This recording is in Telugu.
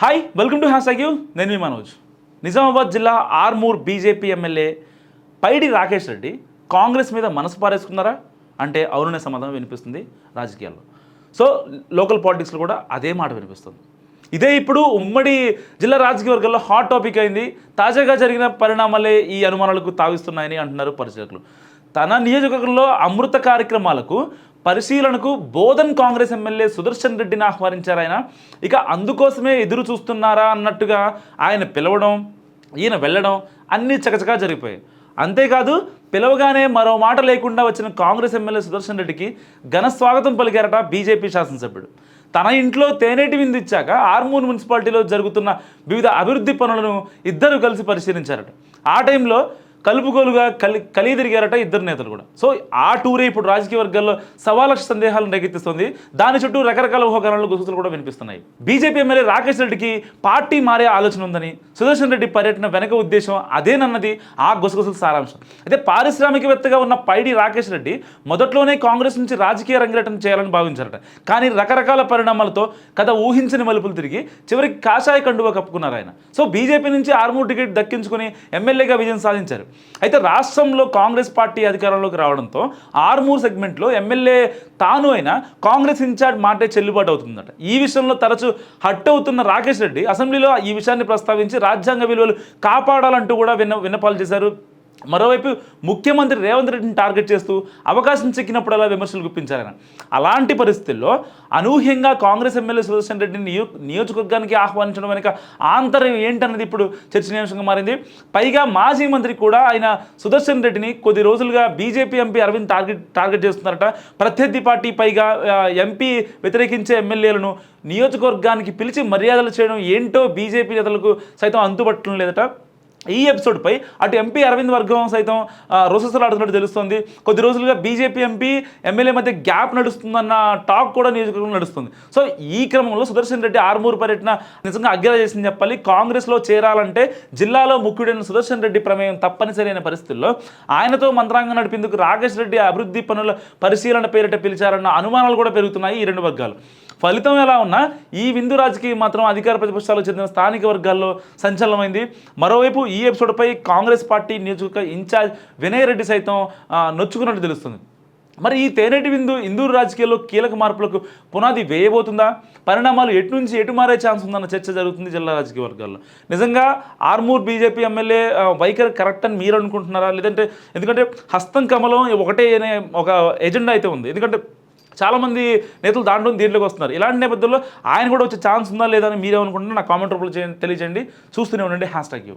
Hi welcome to hash you నేను మీ మనోజ్. నిజామాబాద్ జిల్లా ఆర్మూర్ బీజేపీ ఎమ్మెల్యే పైడి రాకేష్ రెడ్డి కాంగ్రెస్ మీద మనసు పారేసుకున్నారా? అంటే అవుననే సమాధానం వినిపిస్తుంది రాజకీయాల్లో. సో లోకల్ పాలిటిక్స్లో కూడా అదే మాట వినిపిస్తుంది. ఇదే ఇప్పుడు ఉమ్మడి జిల్లా రాజకీయ వర్గాల్లో హాట్ టాపిక్ అయింది. తాజాగా జరిగిన పరిణామాలే ఈ అనుమానాలకు తావిస్తున్నాయని అంటున్నారు పరిశీలకులు. తన నియోజకవర్గంలో అమృత కార్యక్రమాలకు పరిశీలనకు బోధన్ కాంగ్రెస్ ఎమ్మెల్యే సుదర్శన్ రెడ్డిని ఆహ్వానించారు ఆయన. ఇక అందుకోసమే ఎదురు చూస్తున్నారా అన్నట్టుగా ఆయన పిలవడం ఈయన వెళ్ళడం అన్నీ చకచకా జరిగిపోయాయి. అంతేకాదు పిలవగానే మరో మాట లేకుండా వచ్చిన కాంగ్రెస్ ఎమ్మెల్యే సుదర్శన్ రెడ్డికి ఘన స్వాగతం పలికారట బీజేపీ శాసనసభ్యుడు. తన ఇంట్లో తేనేటి విందు ఇచ్చాక ఆర్మూర్ మున్సిపాలిటీలో జరుగుతున్న వివిధ అభివృద్ధి పనులను ఇద్దరు కలిసి పరిశీలించారట. ఆ టైంలో కలుపుగోలుగా కలి కలిదిరిగారట తిరిగారట ఇద్దరు నేతలు కూడా. సో ఆ టూరే ఇప్పుడు రాజకీయ వర్గాల్లో సవాలక్ష సందేహాలను రేకెత్తిస్తుంది. దాని చుట్టూ రకరకాల ఊహాగానాలు గుసగుసలు కూడా వినిపిస్తున్నాయి. బీజేపీ ఎమ్మెల్యే రాకేష్ రెడ్డికి పార్టీ మారే ఆలోచన ఉందని సుదర్శన్ రెడ్డి పర్యటన వెనక ఉద్దేశం అదేనన్నది ఆ గుసగుసల సారాంశం. అయితే పారిశ్రామికవేత్తగా ఉన్న పైడి రాకేష్ రెడ్డి మొదట్లోనే కాంగ్రెస్ నుంచి రాజకీయ రంగేటం చేయాలని భావించారట. కానీ రకరకాల పరిణామాలతో కథ ఊహించని మలుపులు తిరిగి చివరికి కాషాయ కండువా కప్పుకున్నారు ఆయన. సో బీజేపీ నుంచి ఆర్మూర్ టికెట్ దక్కించుకుని ఎమ్మెల్యేగా విజయం సాధించారు. అయితే రాష్ట్రంలో కాంగ్రెస్ పార్టీ అధికారంలోకి రావడంతో ఆర్మూర్ సెగ్మెంట్లో ఎమ్మెల్యే తాను అయినా కాంగ్రెస్ ఇన్ఛార్జ్ మాటే చెల్లుబాటు అవుతుందట. ఈ విషయంలో తరచూ హట్ అవుతున్న రాకేష్ రెడ్డి అసెంబ్లీలో ఈ విషయాన్ని ప్రస్తావించి రాజ్యాంగ విలువలు కాపాడాలంటూ కూడా విన్న విన్నపాలు చేశారు మరోవైపు ముఖ్యమంత్రి రేవంత్ రెడ్డిని టార్గెట్ చేస్తూ అవకాశం చిక్కినప్పుడల్లా విమర్శలు గుప్పించారని. అలాంటి పరిస్థితుల్లో అనూహ్యంగా కాంగ్రెస్ ఎమ్మెల్యే సుదర్శన్ రెడ్డిని నియో నియోజకవర్గానికి ఆహ్వానించడం వెనుక ఆంతర్యం ఏంటన్నది ఇప్పుడు చర్చనీయాంశంగా మారింది. పైగా మాజీ మంత్రి కూడా ఆయన సుదర్శన్ రెడ్డిని కొద్ది రోజులుగా BJP MP Arvind target target చేస్తున్నారట. ప్రత్యర్థి పార్టీ పైగా ఎంపీ వ్యతిరేకించే ఎమ్మెల్యేలను నియోజకవర్గానికి పిలిచి మర్యాదలు చేయడం ఏంటో బీజేపీ నేతలకు సైతం అంతుపట్టడం లేదట. ఈ ఎపిసోడ్పై అటు ఎంపీ అరవింద్ వర్గం సైతం ఆ, రుసరుసలాడుతున్నట్టు తెలుస్తుంది. కొద్ది రోజులుగా బీజేపీ ఎంపీ ఎమ్మెల్యే మధ్య గ్యాప్ నడుస్తుందన్న టాక్ కూడా నియోజకవర్గం నడుస్తుంది. సో ఈ క్రమంలో సుదర్శన్ రెడ్డి ఆర్మూరు పర్యటన నిజంగా అగ్గిర చేసింది చెప్పాలి. కాంగ్రెస్లో చేరాలంటే జిల్లాలో ముఖ్యుడైన సుదర్శన్ రెడ్డి ప్రమేయం తప్పనిసరి అయిన పరిస్థితుల్లో. ఆయనతో మంత్రాంగం నడిపేందుకు రాకేష్ రెడ్డి అభివృద్ధి పనుల పరిశీలన పేరిట పిలిచారన్న అనుమానాలు కూడా పెరుగుతున్నాయి ఈ రెండు వర్గాలు. ఫలితం ఎలా ఉన్నా ఈ విందు రాజకీయం మాత్రం అధికార ప్రతిపక్షాలకు చెందిన స్థానిక వర్గాల్లో సంచలనమైంది. మరోవైపు ఈ ఎపిసోడ్పై కాంగ్రెస్ పార్టీ నియోజక ఇన్ఛార్జ్ వినయ్ రెడ్డి సైతం నొచ్చుకున్నట్టు తెలుస్తుంది. మరి ఈ తేనెటి విందు ఇందూరు రాజకీయాల్లో కీలక మార్పులకు పునాది వేయబోతుందా? పరిణామాలు ఎటు నుంచి ఎటు మారే ఛాన్స్ ఉందన్న చర్చ జరుగుతుంది జిల్లా రాజకీయ వర్గాల్లో. నిజంగా ఆర్మూర్ బీజేపీ ఎమ్మెల్యే వైఖరి కరెక్ట్ అని మీరు అనుకుంటున్నారా లేదంటే ఎందుకంటే హస్తం కమలం ఒకటే అనే ఒక ఎజెండా అయితే ఉంది. ఎందుకంటే చాలామంది నేతలు దాంట్లో దీంట్లోకి వస్తున్నారు. ఇలాంటి నేపథ్యంలో ఆయన కూడా వచ్చే ఛాన్స్ ఉందా లేదా అని మీరేమనుకుంటున్నా నా కామెంట్ రూపంలో తెలియజేయండి. చూస్తూనే ఉండండి హ్యాష్ ట్యాగ్ యూ.